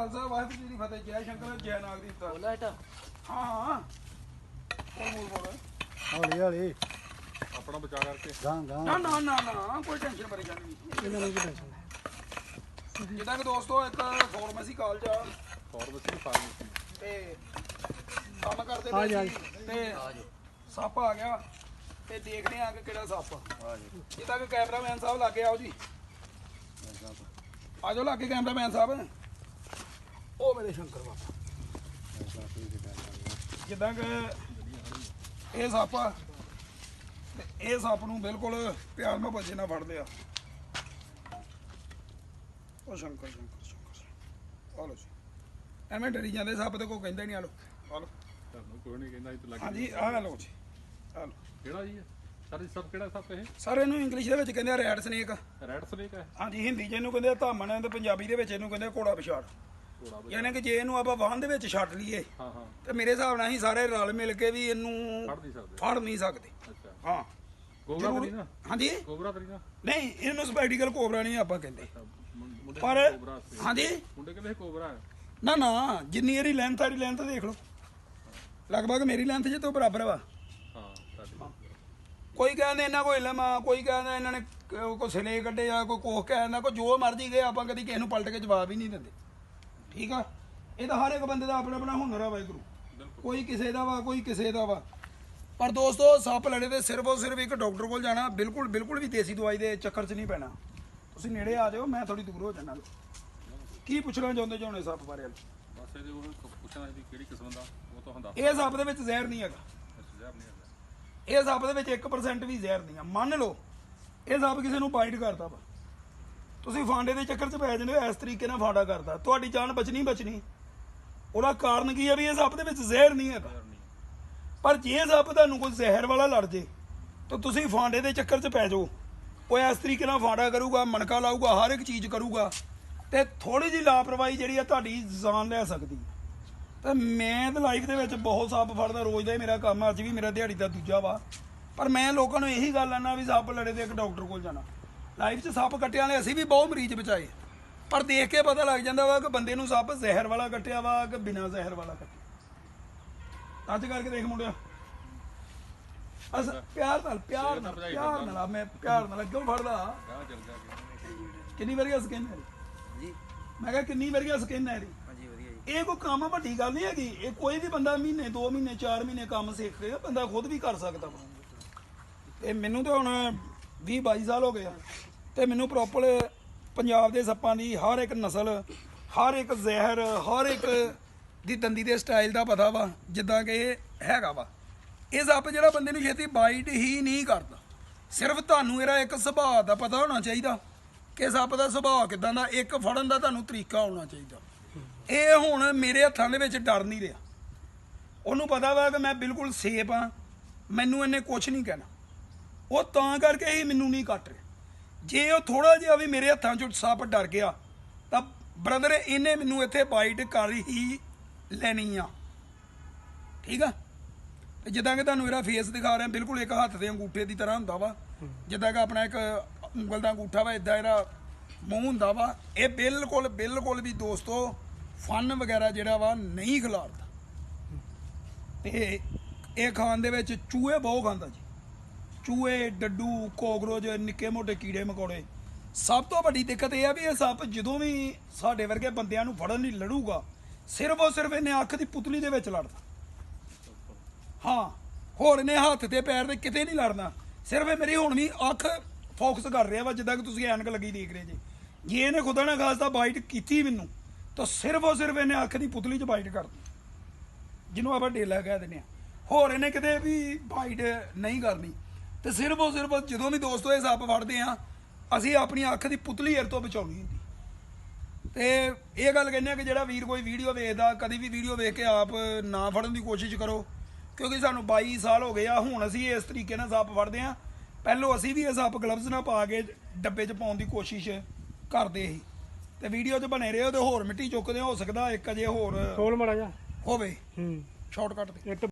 ਖਾਲਸਾ ਵਾਹਿਗੁਰੂ ਜੀ ਦੀ ਫਤਿਹ ਜੈ ਸ਼ੰਕਰ ਜੈ ਨਾਗ ਦੀ ਫਤਿਹ ਬੋਲਾ ਹਟਾ ਹਾਂ ਹਾਂ। ਬੋਲ ਬੋਲ ਬੋਲ। ਹੌਲੀ ਹੌਲੀ। ਆਪਣਾ ਬਚਾ ਕਰਕੇ। ਗਾਂ ਗਾਂ। ਨਾ ਨਾ ਨਾ ਨਾ ਕੋਈ ਟੈਨਸ਼ਨ ਪਰੇਸ਼ਾਨੀ ਨਹੀਂ। ਇਹਨਾਂ ਨੂੰ ਕੀ ਟੈਨਸ਼ਨ ਜਿੱਦਾਂ ਕਿ ਦੋਸਤੋ ਇੱਕ ਫਾਰਮੇਸੀ ਕਾਲਜ ਆ। ਫਾਰਮੇਸੀ ਫਾਰਮੇਸੀ ਤੇ ਕੰਮ ਕਰਦੇ ਆ ਪਏ ਜਾ, ਸੀ ਤੇ ਸੱਪ ਆ ਗਿਆ ਤੇ ਦੇਖਦੇ ਆ ਕਿ ਕਿਹੜਾ ਸੱਪ ਆ। ਜਿੱਦਾਂ ਕਿ ਕੈਮਰਾਮੈਨ ਸਾਹਿਬ ਲੱਗੇ ਆਓ ਜੀ। ਆ ਜਾਓ ਲੱਗੇ ਕੈਮਰਾਮੈਨ ਸਾਹਿਬ। ਉਹ ਮੇਰੇ ਸ਼ੰਕਰ ਬਾਬਾ। ਜਿੱਦਾਂ ਕਿ ਇਹ ਸੱਪ ਆ ਤੇ ਇਹ ਸੱਪ ਨੂੰ ਬਿਲਕੁਲ ਪਿਆਰ ਨਾਲ ਬੱਜੇ ਨਾਲ ਫੜਦੇ ਆ। ਉਹ ਸ਼ੰਕਰ ਸ਼ੰਕਰ ਸ਼ੰਕਰ ਆ ਲਓ ਜੀ। ਐਵੇਂ ਡਰੀ ਜਾਂਦੇ ਸੱਪ ਤੇ ਕੋਈ ਕਹਿੰਦਾ ਨਹੀਂ ਆ ਲਓ। ਆ ਲਓ। ਤੁਹਾਨੂੰ ਕੋਈ ਨਹੀਂ ਕਹਿੰਦਾ ਇਹ ਲੱਗ ਹਾਂਜੀ ਆ ਲਓ ਜੀ। ਆ ਲਓ। ਕਿਹੜਾ ਜੀ? ਸਰ ਸਭ ਕਿਹੜਾ ਸੱਪ ਇਹ? ਸਰ ਇਹਨੂੰ ਇੰਗਲਿਸ਼ ਦੇ ਵਿੱਚ ਕਹਿੰਦੇ ਆ ਰੈਡ ਸਨੇਕ। ਰੈਡ ਸਨੇਕ ਹੈ? ਹਾਂਜੀ ਹਿੰਦੀ 'ਚ ਇਹਨੂੰ ਕਹਿੰਦੇ ਆ ਧਾਮਣ ਤੇ ਪੰਜਾਬੀ ਦੇ ਵਿੱਚ ਇਹਨੂੰ ਕਹਿੰਦੇ ਆ ਘੋੜਾ ਪਿਛਾੜ ਯਾਨੀ ਕਿ ਜੇ ਇਹਨੂੰ ਆਪਾਂ ਵਾਹਨ ਦੇ ਵਿੱਚ ਛੱਡ ਲਈਏ ਹਾਂ ਹਾਂ। ਤੇ ਮੇਰੇ ਹਿਸਾਬ ਨਾਲ ਅਸੀਂ ਸਾਰੇ ਰਲ ਮਿਲ ਕੇ ਵੀ ਇਹਨੂੰ ਫੜ ਨਹੀਂ ਸਕਦੇ। ਫੜ ਨਹੀਂ ਸਕਦੇ। ਅੱਛਾ। ਹਾਂ। ਕੋਬਰਾ ਜ਼ਰੂਰ- ਨਾ? ਹਾਂਜੀ? ਕੋਬਰਾ ਨਾ? ਨਹੀਂ ਇਹਨੂੰ ਸਪੈਡੀਕਲ ਕੋਬਰਾ ਨਹੀਂ ਆਪਾਂ ਕਹਿੰਦੇ। ਅੱਛਾ, ਮੁੰ- ਮੁੰਡੇ ਪਰ ਕਹਿੰਦੇ ਕੋਬਰਾ ਸੀ। ਹਾਂਜੀ? ਮੁੰਡੇ ਕਹਿੰਦੇ ਇਹ ਕੋਬਰਾ ਹੈ? ਨਾ ਨਾ ਜਿੰਨੀ ਇਹਦੀ ਲੈਂਥ ਆ ਇਹਦੀ ਲੈਂਥ ਦੇਖ ਲਓ। ਲਗਭਗ ਮੇਰੀ ਲੈਂਥ ਜੇ ਤੋਂ ਬਰਾਬਰ ਵਾ। ਹਾਂ ਕੋਈ ਕਹਿੰਦੇ ਇਹਨਾਂ ਕੋਈ ਇਲਮ ਆ ਕੋਈ ਕਹਿੰਦਾ ਇਹਨਾਂ ਨੇ ਕ- ਕੋਈ ਸਿਲੇ ਕੱਢੇ ਆ ਕੋਈ ਕੋਹ ਕਹਿੰਦਾ ਕੋਈ ਜੋ ਮਰਜ਼ੀ ਗਏ ਆਪਾਂ ਕਦੀ ਕਿਸੇ ਨੂੰ ਪਲਟ ਕੇ ਜਵਾਬ ਹੀ ਨਹੀਂ ਦਿੰਦੇ। ਠੀਕ ਆ? ਇਹ ਤਾਂ ਹਰ ਇੱਕ ਬੰਦੇ ਦਾ ਆਪਣਾ ਆਪਣਾ ਹੁਨਰ ਆ ਵਾਹਿਗੁਰੂ। ਕੋਈ ਕਿਸੇ ਦਾ ਵਾ ਕੋਈ ਕਿਸੇ ਦਾ ਵਾ। ਪਰ ਦੋਸਤੋ ਸੱਪ ਲੜੇ ਤੇ ਸਿਰਫ ਔਰ ਸਿਰਫ ਇੱਕ ਡਾਕਟਰ ਕੋਲ ਜਾਣਾ ਬਿਲਕੁਲ ਬਿਲਕੁਲ ਵੀ ਦੇਸੀ ਦਵਾਈ ਦੇ ਚੱਕਰ 'ਚ ਨਹੀਂ ਪੈਣਾ। ਤੁਸੀਂ ਨੇੜੇ ਆ ਜਾਓ ਮੈਂ ਥੋੜੀ ਦੂਰ ਹੋ ਜਾਣਾ ਕੀ ਪੁੱਛਣਾ ਚਾਹੁੰਦੇ ਜੀ ਹੁਣੇ ਸੱਪ ਬਾਰੇ? ਬਸ ਇਹਦੇ ਉਹ ਪੁੱਛਣਾ ਸੀ ਕਿਹੜੀ ਕਿਸਮ ਦਾ ਉਹ ਤਾਂ ਹੁੰਦਾ। ਇਹ ਸੱਪ ਦੇ ਵਿੱਚ ਜ਼ਹਿਰ ਨਹੀਂ ਹੈਗਾ। ਜ਼ਹਿਰ ਨਹੀਂ ਹੈਗਾ। ਇਹ ਸੱਪ ਦੇ ਵਿੱਚ 1% ਵੀ ਜ਼ਹਿਰ ਨਹੀਂ ਆ। ਮੰਨ ਲਓ ਇਹ ਸੱਪ ਕਿਸੇ ਨੂੰ ਬਾਈਟ ਕਰਦਾ ਵਾ। ਤੁਸੀਂ ਫਾਂਡੇ ਦੇ ਚੱਕਰ 'ਚ ਪੈ ਜਾਂਦੇ ਹੋ ਇਸ ਤਰੀਕੇ ਨਾਲ ਫਾਂਡਾ ਕਰਦਾ। ਤੁਹਾਡੀ ਜਾਨ ਬਚਣੀ ਬਚਣੀ। ਉਹਦਾ ਕਾਰਨ ਕੀ ਹੈ ਵੀ ਇਹ ਸੱਪ ਦੇ ਵਿੱਚ ਜ਼ਹਿਰ ਨਹੀਂ ਹੈਗਾ। ਨਹੀਂ ਪਰ ਜੇ ਸੱਪ ਤੁਹਾਨੂੰ ਕੋਈ ਜ਼ਹਿਰ ਵਾਲਾ ਲੜ ਜੇ ਤਾਂ ਤੁਸੀਂ ਫਾਂਡੇ ਦੇ ਚੱਕਰ 'ਚ ਪੈ ਜਾਓ। ਉਹ ਇਸ ਤਰੀਕੇ ਨਾਲ ਫਾਂਡਾ ਕਰੂਗਾ ਮਣਕਾ ਲਾਊਗਾ ਹਰ ਇੱਕ ਚੀਜ਼ ਕਰੂਗਾ। ਤੇ ਥੋੜੀ ਜਿਹੀ ਲਾਪਰਵਾਹੀ ਜਿਹੜੀ ਆ ਤੁਹਾਡੀ ਜਾਨ ਲੈ ਸਕਦੀ ਹੈ। ਤੇ ਮੈਂ ਤਾਂ ਲਾਈਫ ਦੇ ਵਿੱਚ ਬਹੁਤ ਸੱਪ ਫੜਦਾ ਰੋਜ਼ ਦਾ ਹੀ ਮੇਰਾ ਕੰਮ ਅੱਜ ਵੀ ਮੇਰਾ ਦਿਹਾੜੀ ਦਾ ਦੂਜਾ ਵਾ। ਪਰ ਮੈਂ ਲੋਕਾਂ ਨੂੰ ਇਹੀ ਗੱਲ ਆਨਾ ਵੀ ਸੱਪ ਲੜੇ ਤੇ ਇੱਕ ਡਾਕਟਰ ਕੋਲ ਜਾਣਾ। ਲਾਈਫ 'ਚ ਸੱਪ ਕੱਟਿਆਂ ਵਾਲੇ ਅਸੀਂ ਵੀ ਬਹੁਤ ਮਰੀਜ਼ ਬਚਾਏ। ਪਰ ਦੇਖ ਕੇ ਪਤਾ ਲੱਗ ਜਾਂਦਾ ਵਾ ਕਿ ਬੰਦੇ ਨੂੰ ਸੱਪ ਜ਼ਹਿਰ ਵਾਲਾ ਕੱਟਿਆ ਵਾ ਕਿ ਬਿਨਾਂ ਜ਼ਹਿਰ ਵਾਲਾ ਕੱਟਿਆ। ਅੱਜ ਕਰਕੇ ਦੇਖ ਮੁੰਡਿਆ ਅਸ ਪਿਆਰ ਨਾਲ ਪਿਆਰ ਨਾਲ ਪਿਆਰ ਨਾਲ ਮੈਂ ਪਿਆਰ ਨਾਲ ਕਿਉਂ ਫੜਦਾ। ਕੇ ਕਿੰਨੀ ਵਾਰੀ ਸਕਿਨ ਹੈ ਜੀ ਮੈਂ ਕਿਹਾ ਕਿੰਨੀ ਵਾਰੀ ਸਕਿਨ ਹੈ ਇਹਦੀ ਹਾਂਜੀ ਵਧੀਆ ਜੀ। ਇਹ ਕੋਈ ਕੰਮ ਵੱਡੀ ਗੱਲ ਨਹੀਂ ਹੈਗੀ। ਇਹ ਕੋਈ ਵੀ ਬੰਦਾ ਮਹੀਨੇ 2 ਮਹੀਨੇ 4 ਮਹੀਨੇ ਕੰਮ ਸਿੱਖ ਰਿਹਾ ਬੰਦਾ ਖੁਦ ਵੀ ਕਰ ਸਕਦਾ ਵਾ। ਤੇ ਮੈਨੂੰ ਤਾਂ ਹੁਣ 20 22 ਸਾਲ ਹੋ ਗਏ ਆ। ਤੇ ਮੈਨੂੰ ਪ੍ਰੋਪਰ ਪੰਜਾਬ ਦੇ ਸੱਪਾਂ ਦੀ ਹਰ ਇੱਕ ਨਸਲ, ਹਰ ਇੱਕ ਜ਼ਹਿਰ, ਹਰ ਇੱਕ ਦੀ ਦੰਦੀ ਦੇ ਸਟਾਈਲ ਦਾ ਪਤਾ ਵਾ, ਜਿੱਦਾਂ ਕਿ ਇਹ ਹੈਗਾ ਵਾ। ਇਹ ਸੱਪ ਜਿਹੜਾ ਬੰਦੇ ਨੂੰ ਛੇਤੀ ਬਾਈਟ ਹੀ ਨਹੀਂ ਕਰਦਾ। ਸਿਰਫ ਤੁਹਾਨੂੰ ਇਹਦਾ ਇੱਕ ਸੁਭਾਅ ਦਾ ਪਤਾ ਹੋਣਾ ਚਾਹੀਦਾ ਕਿ ਸੱਪ ਦਾ ਸੁਭਾਅ ਕਿਦਾਂ ਦਾ, ਇੱਕ ਫੜਨ ਦਾ ਤੁਹਾਨੂੰ ਤਰੀਕਾ ਹੋਣਾ ਚਾਹੀਦਾ। ਇਹ ਹੁਣ ਮੇਰੇ ਹੱਥਾਂ ਦੇ ਵਿੱਚ ਡਰ ਨਹੀਂ ਰਿਹਾ। ਉਹਨੂੰ ਪਤਾ ਵਾ ਕਿ ਮੈਂ ਬਿਲਕੁਲ ਸੇਫ ਆ। ਮੈਨੂੰ ਇਹਨੇ ਕੁਝ ਨਹੀਂ ਕਹਿਣਾ। ਉਹ ਤਾਂ ਕਰਕੇ ਹੀ ਮੈਨੂੰ ਨਹੀਂ ਕੱਟ ਰਿਹਾ। ਜੇ ਉਹ ਥੋੜਾ ਜਿਹਾ ਵੀ ਮੇਰੇ ਹੱਥਾਂ 'ਚੋਂ ਸੱਪ ਡਰ ਗਿਆ, ਤਾਂ ਬ੍ਰਦਰ ਇਹਨੇ ਮੈਨੂੰ ਇੱਥੇ ਬਾਈਟ ਕਰ ਹੀ ਲੈਣੀ ਆ। ਠੀਕ ਆ? ਤੇ ਜਿੱਦਾਂ ਕਿ ਤੁਹਾਨੂੰ ਇਹਦਾ ਫੇਸ ਦਿਖਾ ਰਿਹਾ, ਬਿਲਕੁਲ ਇੱਕ ਹੱਥ ਦੇ ਅੰਗੂਠੇ ਦੀ ਤਰ੍ਹਾਂ ਹੁੰਦਾ ਵਾ। ਜਿੱਦਾਂ ਕਿ ਆਪਣਾ ਇੱਕ ਉਂਗਲ ਦਾ ਅੰਗੂਠਾ ਵਾ ਇਦਾਂ ਇਹਦਾ ਮੂੰਹ ਹੁੰਦਾ ਵਾ। ਇਹ ਬਿਲਕੁਲ ਬਿਲਕੁਲ ਵੀ ਦੋਸਤੋ ਫਨ ਵਗੈਰਾ ਜਿਹੜਾ ਵਾ, ਨਹੀਂ ਖਿਲਾਰਦਾ। ਤੇ ਇਹ ਖਾਣ ਦੇ ਵਿੱਚ ਚੂਹੇ ਬਹੁਤ ਖਾਂਦਾ ਜੀ। ਚੂਹੇ, ਡੱਡੂ, ਕੋਕਰੋਚ, ਨਿੱਕੇ ਮੋਟੇ ਕੀੜੇ ਮਕੌੜੇ। ਸਭ ਤੋਂ ਵੱਡੀ ਦਿੱਕਤ ਇਹ ਆ ਵੀ ਇਹ ਸੱਪ ਜਦੋਂ ਵੀ ਸਾਡੇ ਵਰਗੇ ਬੰਦਿਆਂ ਨੂੰ ਫੜਨ ਲਈ ਲੜੂਗਾ, ਸਿਰਫ ਉਹ ਸਿਰਫ ਇਹਨੇ ਅੱਖ ਦੀ ਪੁਤਲੀ ਦੇ ਵਿੱਚ ਲੜਦਾ। ਹਾਂ, ਹੋਰ ਇਹਨੇ ਹੱਥ ਤੇ ਪੈਰ ਤੇ ਕਿਤੇ ਨਹੀਂ ਲੜਨਾ। ਸਿਰਫ ਇਹ ਮੇਰੀ ਹੁਣ ਵੀ ਅੱਖ ਫੋਕਸ ਕਰ ਰਿਹਾ ਵਾ, ਜਿੱਦਾਂ ਕਿ ਤੁਸੀਂ ਐਨਕ ਲੱਗੀ ਦੇਖ ਰਹੇ ਜੇ। ਜੇ ਇਹਨੇ ਖੁਦਾ ਨਾ ਖਾਸਤਾ ਬਾਈਟ ਕੀਤੀ ਮੈਨੂੰ, ਤਾਂ ਸਿਰਫ ਉਹ ਸਿਰਫ ਇਹਨੇ ਅੱਖ ਦੀ ਪੁਤਲੀ 'ਚ ਬਾਈਟ ਕਰਦੀ ਜਿਹਨੂੰ ਆਪਾਂ ਡੇਲਾ ਕਹਿ ਦਿੰਦੇ ਆ। ਹੋਰ ਇਹਨੇ ਕਿਤੇ ਵੀ ਬਾਈਟ ਨਹੀਂ ਕਰਨੀ। ਤੇ ਸਿਰਫ ਉਹ ਸਿਰਫ ਜਦੋਂ ਵੀ ਦੋਸਤੋ ਇਹ ਸੱਪ ਫੜਦੇ ਆ ਅਸੀਂ ਆਪਣੀ ਅੱਖ ਦੀ ਪੁਤਲੀ ਇਹ ਤੋਂ ਬਚਾਉਣੀ ਹੁੰਦੀ। ਤੇ ਇਹ ਗੱਲ ਕਹਿੰਦੇ ਆ ਕਿ ਜਿਹੜਾ ਵੀਰ ਕੋਈ ਵੀਡੀਓ ਵੇਖਦਾ ਕਦੀ ਵੀ ਵੀਡੀਓ ਵੇਖ ਕੇ ਆਪ ਨਾ ਫੜਨ ਦੀ ਕੋਸ਼ਿਸ਼ ਕਰੋ ਕਿਉਂਕਿ ਸਾਨੂੰ 22 ਸਾਲ ਹੋ ਗਏ ਆ ਹੁਣ ਅਸੀਂ ਇਸ ਤਰੀਕੇ ਨਾਲ ਸੱਪ ਫੜਦੇ ਆ। ਪਹਿਲੋਂ ਅਸੀਂ ਵੀ ਇਹ ਸੱਪ ਗਲਵਜ਼ ਨਾਲ ਪਾ ਕੇ ਡੱਬੇ 'ਚ ਪਾਉਣ ਦੀ ਕੋਸ਼ਿਸ਼ ਕਰਦੇ ਸੀ। ਤੇ ਵੀਡੀਓ 'ਚ ਬਣੇ ਰਹੋ ਤੇ ਹੋਰ ਮਿੱਟੀ ਚੁੱਕਦੇ ਹੋ ਸਕਦਾ ਇੱਕ ਅਜੇ ਹੋਰ ਖੋਲ ਮੜਾ ਜਾ ਹੋਵੇ। ਹੂੰ। ਸ਼ਾਰਟਕਟ ਤੇ।